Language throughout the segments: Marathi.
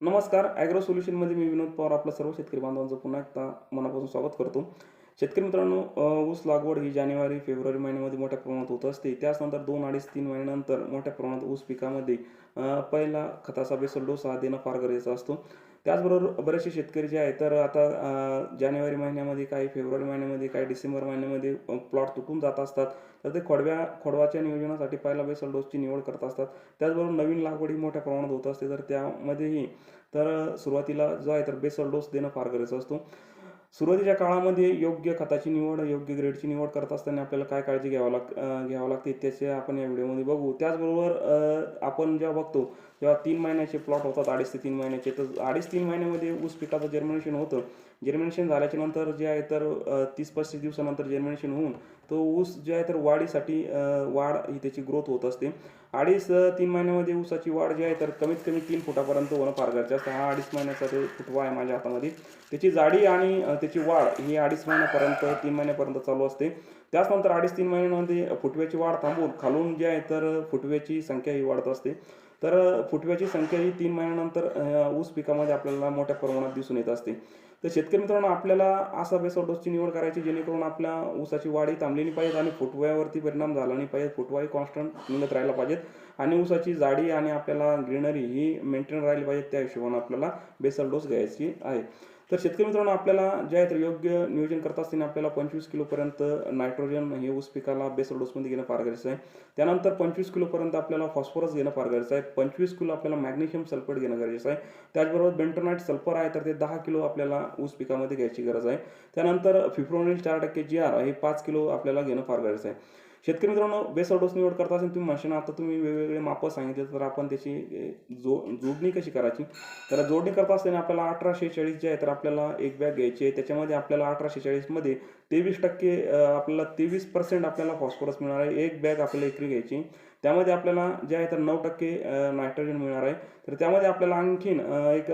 नमस्कार ॲग्रो सोल्युशनमध्ये मी विनोद पवार आपलं सर्व शेतकरी बांधवांचं पुन्हा एकदा मनापासून स्वागत करतो. शेतकरी मित्रांनो ऊस लागवड ही जानेवारी फेब्रुवारी महिन्यामध्ये मोठ्या प्रमाणात होत असते. त्याचनंतर दोन अडीच तीन महिन्यानंतर मोठ्या प्रमाणात ऊस पिकामध्ये पहिला खताचा बेसल डोस हा देणं फार गरजेचं असतो. त्याचबरोबर बरेचसे शेतकरी जे आहेत तर आता जानेवारी महिन्यामध्ये काही फेब्रुवारी महिन्यामध्ये काही डिसेंबर महिन्यामध्ये प्लॉट तुटून जात असतात. तर ते खोडव्या खोडवाच्या नियोजनासाठी पहिला बेसल डोसची निवड करत असतात. त्याचबरोबर नवीन लागवडी मोठ्या प्रमाणात होत असते तर त्यामध्येही तर सुरुवातीला जो आहे तर बेसल डोस देणं फार गरजेचं असतो. सुरुवातीच्या काळामध्ये योग्य खताची निवड योग्य ग्रेडची निवड करत असताना आपल्याला काय काळजी घ्यावं लाग घ्यावं लागते त्याचे आपण या व्हिडिओमध्ये बघू. त्याचबरोबर आपण जेव्हा बघतो जेव्हा तीन महिन्याचे प्लॉट होतात अडीच ते तीन महिन्याचे. तर अडीच तीन महिन्यामध्ये ऊस पिकाचं जर्मिनेशन होतं. जर्मिनेशन झाल्याच्यानंतर जे आहे तर तीस पस्तीस दिवसानंतर जर्मिनेशन होऊन तो ऊस जे आहे तर वाढीसाठी वाढ ही त्याची ग्रोथ होत असते. अडीच तीन महिन्यामध्ये ऊसाची वाढ जी आहे तर कमीत कमी तीन फुटापर्यंत होणं फार गरजेचं असतं हा अडीच महिन्याचा ते फुटवा आहे माझ्या हातामध्ये. त्याची जाडी आणि त्याची वाढ ही अडीच महिन्यापर्यंत तीन महिन्यापर्यंत चालू असते. त्याचनंतर अडीच तीन महिन्यामध्ये फुटव्याची वाढ थांबून खालून जी आहे तर फुटव्याची संख्या ही वाढत असते. तर फुटव्याची संख्या ही तीन महिन्यानंतर ऊस पिकामध्ये आपल्याला मोठ्या प्रमाणात दिसून येत असते. तर शेतकरी मित्रांनो आपल्याला असा बेसर डोसची निवड करायची जेणेकरून आपल्या ऊसाची वाढही थांबली नाही पाहिजे आणि फुटव्यावरती परिणाम झाला नाही पाहिजे. फुटवाही कॉन्स्टंट मिळत राहायला पाहिजेत. आणि ऊसाची जाडी आणि आपल्याला ग्रीनरी ही मेंटेन राहिली पाहिजे त्या हिशोबाने आपल्याला बेसल डोस घ्यायची आहे. तर शेतकरी मित्रांनो आपल्याला जे आहे तर योग्य नियोजन करत असताना आपल्याला पंचवीस किलोपर्यंत नायट्रोजन हे ऊस पिकाला बेसल डोसमध्ये घेणं फार गरजेचं आहे. त्यानंतर पंचवीस किलोपर्यंत आपल्याला फॉस्फरस घेणं फार गरजेचं आहे. पंचवीस किलो आपल्याला मॅग्नेशियम सल्फेट घेणं गरजेचं आहे. त्याचबरोबर बेंटोनाईट सल्फर आहे तर ते दहा किलो आपल्याला ऊस पिकामध्ये घ्यायची गरज आहे. त्यानंतर फिफ्रोनिल चार टक्के जी आर हे पाच किलो आपल्याला घेणं फार गरजेचं आहे. शेतकरी मित्रांनो बेसल डोस निवड करता असेल तुम्ही म्हणशील आता तुम्ही वेगवेगळे मापं सांगितले तर आपण त्याची जो जोडणी कशी करायची? तर जोडणी करता असताना आपल्याला अठराशे चाळीस जे आहे तर आपल्याला एक बॅग घ्यायची आहे. त्याच्यामध्ये आपल्याला अठराशे चाळीसमध्ये तेवीस टक्के आपल्याला तेवीस पर्सेंट आपल्याला फॉस्फरस मिळणार आहे. एक बॅग आपल्याला एकरी घ्यायची. त्यामध्ये आपल्याला जे आहे तर नऊ टक्के नायट्रोजन मिळणार आहे. तर त्यामध्ये आपल्याला आणखीन एक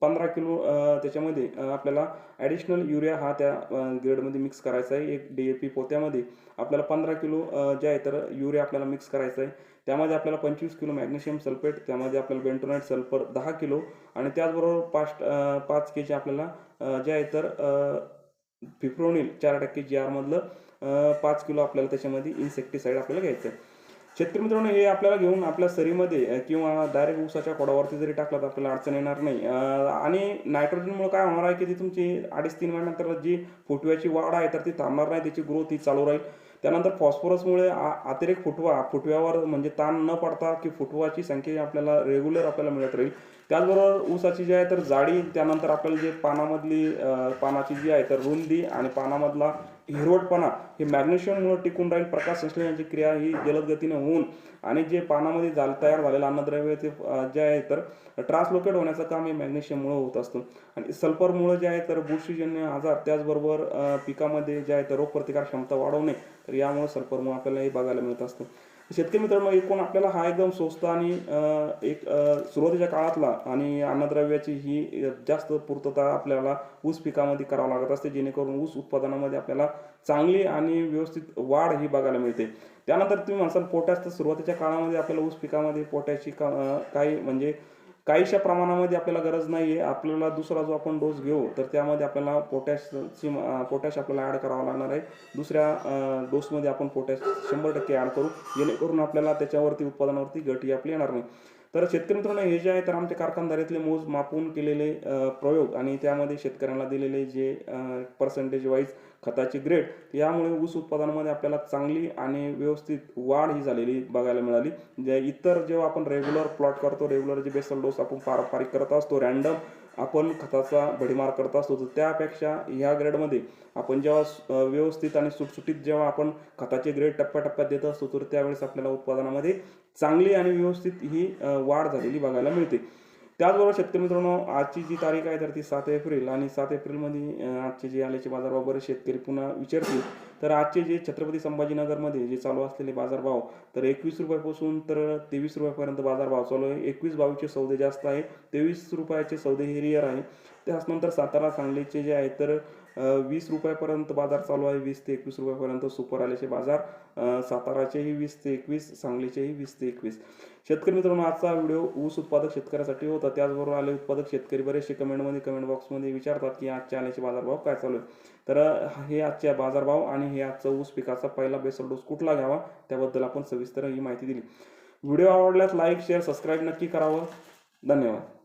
पंधरा किलो त्याच्यामध्ये आपल्याला ॲडिशनल युरिया हा त्या ग्रेडमध्ये मिक्स करायचा आहे. एक डी ए पी पोत्यामध्ये आपल्याला पंधरा किलो जे आहे तर युरिया आपल्याला मिक्स करायचा आहे. त्यामध्ये आपल्याला पंचवीस किलो मॅग्नेशियम सल्फेट त्यामध्ये आपल्याला बेंटोनाईट सल्फर दहा किलो आणि त्याचबरोबर पाच पाच के जी आपल्याला जे आहे तर फिप्रोनिल चार टक्के जी आरमधलं पाच किलो आपल्याला त्याच्यामध्ये इन्सेक्टिसाईड आपल्याला घ्यायचं आहे. शेतकरी मित्रांनो हे आपल्याला घेऊन आपल्या सरीमध्ये किंवा डायरेक्ट ऊसाच्या कोडावरती जरी टाकलं तर आपल्याला अडचण येणार नाही. आणि नायट्रोजनमुळे काय होणार आहे की ती तुमची अडीच तीन महिन्यानंतर जी फुटव्याची वाढ आहे तर ती थांबणार नाही त्याची ग्रोथ ही चालू राहील. त्यानंतर फॉस्फरसमुळे आ- अतिरेक फुटवा फुटव्यावर म्हणजे ताण न पडता की फुटवाची संख्या आपल्याला रेग्युलर आपल्याला मिळत राहील. त्याचबरोबर ऊसाची जी आहे तर जाडी त्यानंतर आपल्याला जे पानामधली पानाची जी आहे तर रुंदी आणि पानामधला हिरवटपणा हे मॅग्नेशियममुळे टिकून राहील. प्रकाश संश्लेषणाची क्रिया ही जलद गतीने होऊन आणि जे पानामध्ये झाल तयार झालेलं अन्नद्रव्य ते जे आहे तर ट्रान्सलोकेट होण्याचं काम हे मॅग्नेशियममुळे होत असतं. आणि सल्फरमुळे जे आहे तर बुरशीजन्य आजार त्याचबरोबर पिकामध्ये जे आहे तर रोगप्रतिकार क्षमता वाढवणे तर यामुळे सल्फरमुळे आपल्याला हे बघायला मिळत असतं. शेतकरी मित्रांनो एकूण आपल्याला हा एकदम स्वस्त आणि एक सुरुवातीच्या काळातला आणि अन्नद्रव्याची ही जास्त पूर्तता आपल्याला ऊस पिकामध्ये करावं लागत असते जेणेकरून ऊस उत्पादनामध्ये आपल्याला चांगली आणि व्यवस्थित वाढ ही बघायला मिळते. त्यानंतर तुम्ही म्हणसाल पोटॅश तर सुरुवातीच्या काळामध्ये आपल्याला ऊस पिकामध्ये पोटॅशची का काही म्हणजे काहीशा प्रमाणामध्ये आपल्याला गरज नाही आहे आपल्याला दुसरा जो आपण डोस घेऊ तर त्यामध्ये आपल्याला पोटॅशची पोटॅश आपल्याला ॲड करावा लागणार आहे. दुसऱ्या डोसमध्ये आपण पोटॅश शंभर टक्के ॲड करू. जेणेकरून आपल्याला त्याच्यावरती उत्पादनावरती गटी आपली येणार नाही. तर शेतकरी मित्रांनो हे जे आहे तर आमच्या कारखानदारीतले मोज मापून केलेले प्रयोग आणि त्यामध्ये शेतकऱ्यांना दिलेले जे पर्सेंटेज वाईज खताची ग्रेड यामुळे ऊस उत्पादनामध्ये आपल्याला चांगली आणि व्यवस्थित वाढ ही झालेली बघायला मिळाली. जे इतर जेव्हा आपण रेग्युलर प्लॉट करतो रेग्युलर जे बेसल डोस आपण पारंपरिक करत असतो रॅन्डम आपण खताचा भडीमार करत असतो तर त्यापेक्षा ह्या ग्रेडमध्ये आपण जेव्हा व्यवस्थित आणि सुटसुटीत जेव्हा आपण खताचे ग्रेड टप्प्याटप्प्यात देत असतो तर त्यावेळेस आपल्याला उत्पादनामध्ये चांगली आणि व्यवस्थित ही वाढ झालेली बघायला मिळते. त्याचबरोबर शेतकरी मित्रांनो आजची जी तारीख आहे तर ती सात एप्रिल आणि सात एप्रिलमध्ये आजचे जे आल्याचे बाजारभाव बरेच शेतकरी पुन्हा विचारतील. तर आजचे जे छत्रपती संभाजीनगरमध्ये जे चालू असलेले बाजारभाव तर एकवीस रुपयापासून तर तेवीस रुपयापर्यंत बाजारभाव चालू आहे. एकवीस बावीसचे सौदे जास्त आहे. तेवीस रुपयाचे सौदे हे आहे. त्याचनंतर सातारा सांगलीचे जे आहे तर वीस रुपयापर्यंत बाजार चालू आहे. वीस ते एकवीस रुपयापर्यंत सुपर आल्याचे बाजार साताराचेही वीस ते एकवीस सांगलीचेही वीस ते एकवीस. शेतकरी मित्रांनो आजचा व्हिडिओ ऊस उत्पादक शेतकऱ्यासाठी होता. त्याचबरोबर आले उत्पादक शेतकरी बरेचसे कमेंटमध्ये कमेंट बॉक्समध्ये विचारतात की आजच्या आल्याचे बाजारभाव काय चालू आहे? तर हे आजच्या बाजारभाव आणि हे आजचा ऊस पिकाचा पहिला बेसल डोस कुठला घ्यावा? त्याबद्दल आपण सविस्तर ही माहिती दिली. व्हिडिओ आवडल्यास लाईक शेअर सबस्क्राईब नक्की करावं. धन्यवाद.